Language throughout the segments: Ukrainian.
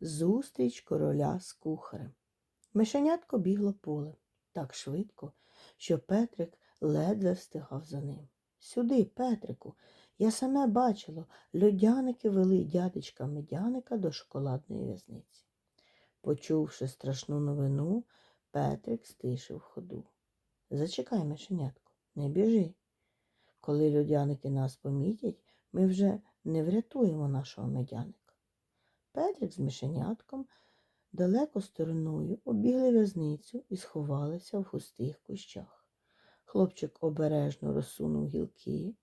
Зустріч короля з кухарем. Мишенятко бігло полем так швидко, що Петрик ледве встигав за ним. Сюди, Петрику, я саме бачило, льодяники вели дядечка медяника до шоколадної в'язниці. Почувши страшну новину, Петрик стишив ходу. Зачекай, мишенятко, не біжи. Коли людяники нас помітять, ми вже не врятуємо нашого медяника. Петрик з мишенятком далеко стороною обігли в'язницю і сховалися в густих кущах. Хлопчик обережно розсунув гілки.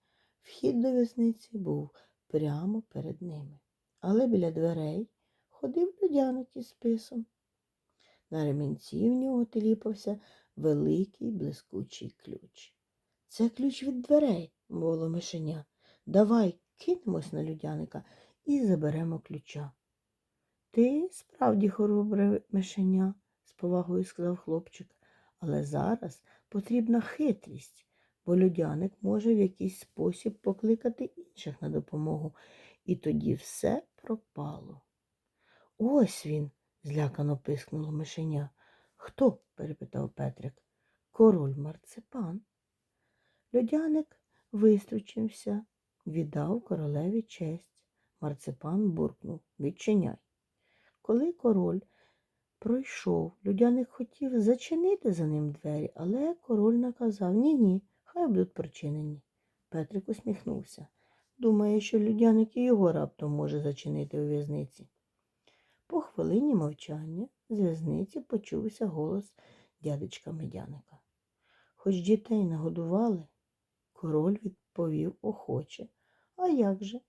Вхід до в'язниці був прямо перед ними. Але біля дверей ходив людяник із списом. На ремінці в нього теліпався великий блискучий ключ. Це ключ від дверей, мовило мишеня. Давай кинемось на людяника і заберемо ключа. Ти справді хоробре мишеня, з повагою сказав хлопчик, але зараз потрібна хитрість, бо людяник може в якийсь спосіб покликати інших на допомогу, і тоді все пропало. Ось він, злякано пискнуло мишеня. Хто? перепитав Петрик. Король марципан. Льодяник вистручився, віддав королеві честь. Марципан буркнув Відчиняй. Коли король пройшов, людяник хотів зачинити за ним двері, але король наказав ні, ні, хай будуть прочинені. Петрик усміхнувся. Думає, що людяник і його раптом може зачинити у в'язниці. По хвилині мовчання з в'язниці почувся голос дядечка медяника. Хоч дітей нагодували, король відповів охоче. А як же?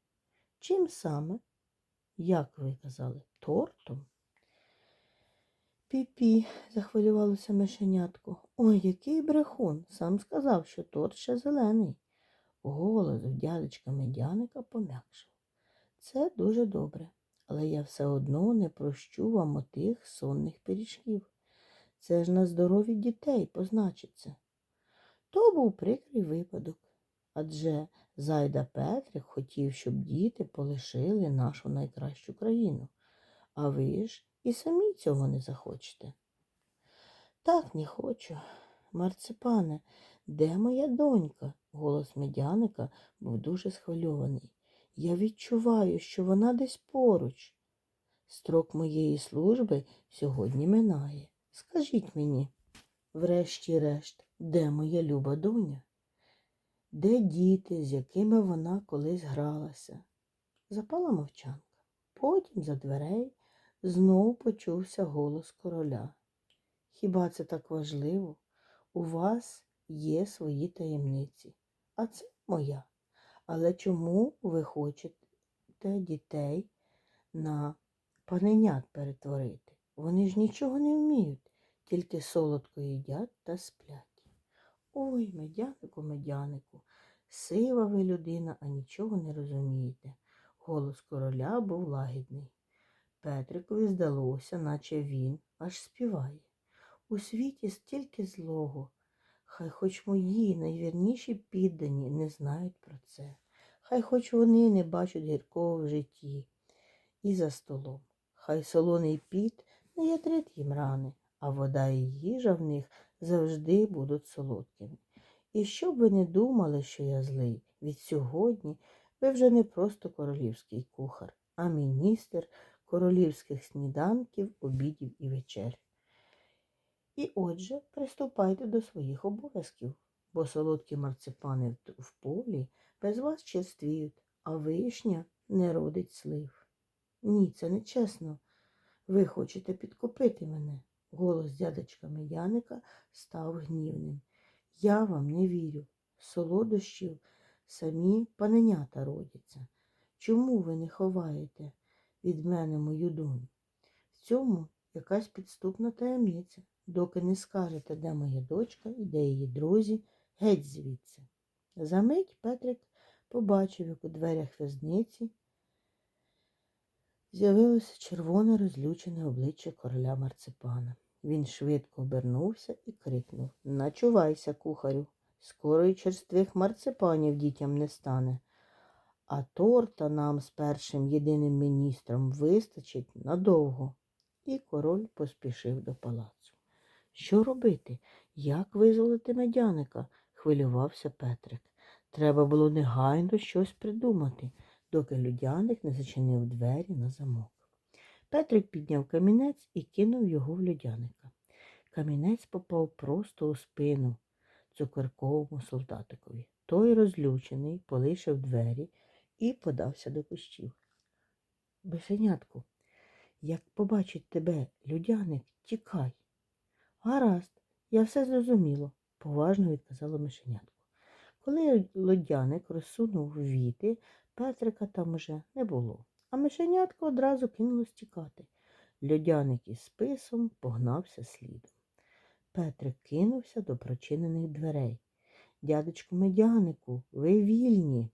Чим саме? Як ви казали, тортом? Пі-пі, захвилювалося мишенятко. Ой, який брехун. Сам сказав, що торт ще зелений. Голос у дядечка медяника пом'якшив. Це дуже добре, але я все одно не прощу вам отих сонних пиріжків. Це ж на здоров'я дітей позначиться. То був прикрий випадок, адже Зайда Петрик хотів, щоб діти полишили нашу найкращу країну, а ви ж і самі цього не захочете. Так не хочу. Марципане, де моя донька? Голос медяника був дуже схвильований. Я відчуваю, що вона десь поруч. Строк моєї служби сьогодні минає. Скажіть мені, врешті-решт, де моя люба доня? Де діти, з якими вона колись гралася? Запала мовчанка. Потім за дверей знов почувся голос короля. Хіба це так важливо? У вас є свої таємниці, а це моя. Але чому ви хочете дітей на паненят перетворити? Вони ж нічого не вміють, тільки солодко їдять та сплять. Ой, медянику, медянику, сива ви людина, а нічого не розумієте. Голос короля був лагідний. Петрикові здалося, наче він аж співає. У світі стільки злого. Хай хоч мої найвірніші піддані не знають про це. Хай хоч вони не бачать гіркого в житті і за столом. Хай солоний піт не ятрить їм рани, а вода і їжа в них завжди будуть солодкими. І щоб ви не думали, що я злий, від сьогодні ви вже не просто королівський кухар, а міністр королівських сніданків, обідів і вечер. І отже, приступайте до своїх обов'язків, бо солодкі марципани в- полі без вас черствіють, а вишня не родить слив. Ні, це не чесно. Ви хочете підкупити мене. Голос дядечка Медяника став гнівним. Я вам не вірю. Солодощів самі паненята родяться. Чому ви не ховаєте від мене мою доню? В цьому якась підступна таємниця. Доки не скажете, де моя дочка і де її друзі, геть звідси. Замить Петрик побачив, як у дверях в'язниці з'явилося червоне розлючене обличчя короля марципана. Він швидко обернувся і крикнув Начувайся, кухарю, скоро й черствих марципанів дітям не стане. А торта нам з першим єдиним міністром вистачить надовго. І король поспішив до палацу. Що робити? Як визволити медяника? хвилювався Петрик. Треба було негайно щось придумати, доки людяник не зачинив двері на замок. Петрик підняв камінець і кинув його в людяника. Камінець попав просто у спину цукерковому солдатикові. Той, розлючений, полишив двері і подався до кущів. Бешенятку, як побачить тебе, людяник, тікай. Гаразд, я все зрозуміло, поважно відказала мишенятко. Коли лодяник розсунув віти, Петрика там уже не було, а мишенятко одразу кинулось тікати. Льодяник із списом погнався слідом. Петрик кинувся до прочинених дверей. Дядечку медянику, ви вільні.